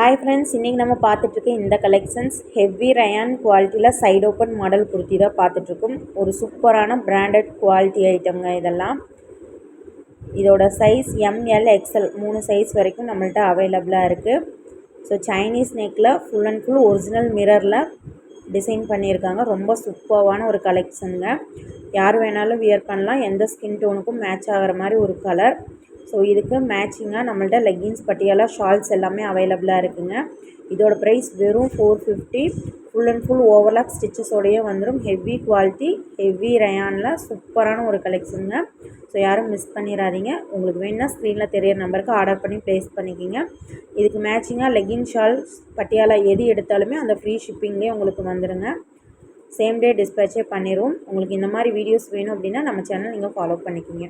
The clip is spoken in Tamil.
ஹாய் ஃப்ரெண்ட்ஸ் இன்றைக்கி நம்ம பார்த்துட்ருக்க இந்த கலெக்ஷன்ஸ் ஹெவி ரயான் குவாலிட்டியில் சைடு ஓப்பன் மாடல் குர்த்தி தான் பார்த்துட்ருக்கோம் ஒரு சூப்பரான பிராண்டட் குவாலிட்டி ஐட்டம்ங்க இதெல்லாம். இதோட சைஸ் எம்எல் எக்ஸ்எல் மூணு சைஸ் வரைக்கும் நம்மள்ட்ட அவைலபிளாக இருக்குது ஸோ சைனீஸ் நெக்கில் ஃபுல் அண்ட் ஃபுல் ஒரிஜினல் மிரரில் டிசைன் பண்ணியிருக்காங்க. ரொம்ப சூப்பர்வான ஒரு கலெக்ஷனுங்க யார் வேணாலும் வியர் பண்ணலாம். எந்த ஸ்கின் டோனுக்கும் மேட்ச் ஆகிற மாதிரி ஒரு கலர் ஸோ இதுக்கு மேட்சிங்காக நம்மள்ட்ட லெக்கின்ஸ் பட்டியாலா ஷால்ஸ் எல்லாமே அவைலபிளாக இருக்குங்க. இதோட ப்ரைஸ் வெறும் four fifty full and full overlock ஸ்டிச்சஸோடையே வந்துடும் ஹெவி குவாலிட்டி ஹெவி ரயானில் சூப்பரான ஒரு கலெக்ஷனுங்க ஸோ யாரும் மிஸ் பண்ணிடாதீங்க உங்களுக்கு வேணுன்னா ஸ்க்ரீனில் தெரியற நம்பருக்கு ஆர்டர் பண்ணி ப்ளேஸ் பண்ணிக்கிங்க. இதுக்கு மேட்சிங்காக லெகின் ஷால் பட்டியாலா எது எடுத்தாலுமே அந்த ஃப்ரீ ஷிப்பிங்லேயே உங்களுக்கு வந்துடுங்க சேம் டே டிஸ்பேச்சே பண்ணிடுவோம் உங்களுக்கு இந்த மாதிரி வீடியோஸ் வேணும் அப்படின்னா நம்ம சேனல் நீங்கள் ஃபாலோ பண்ணிக்கிங்க.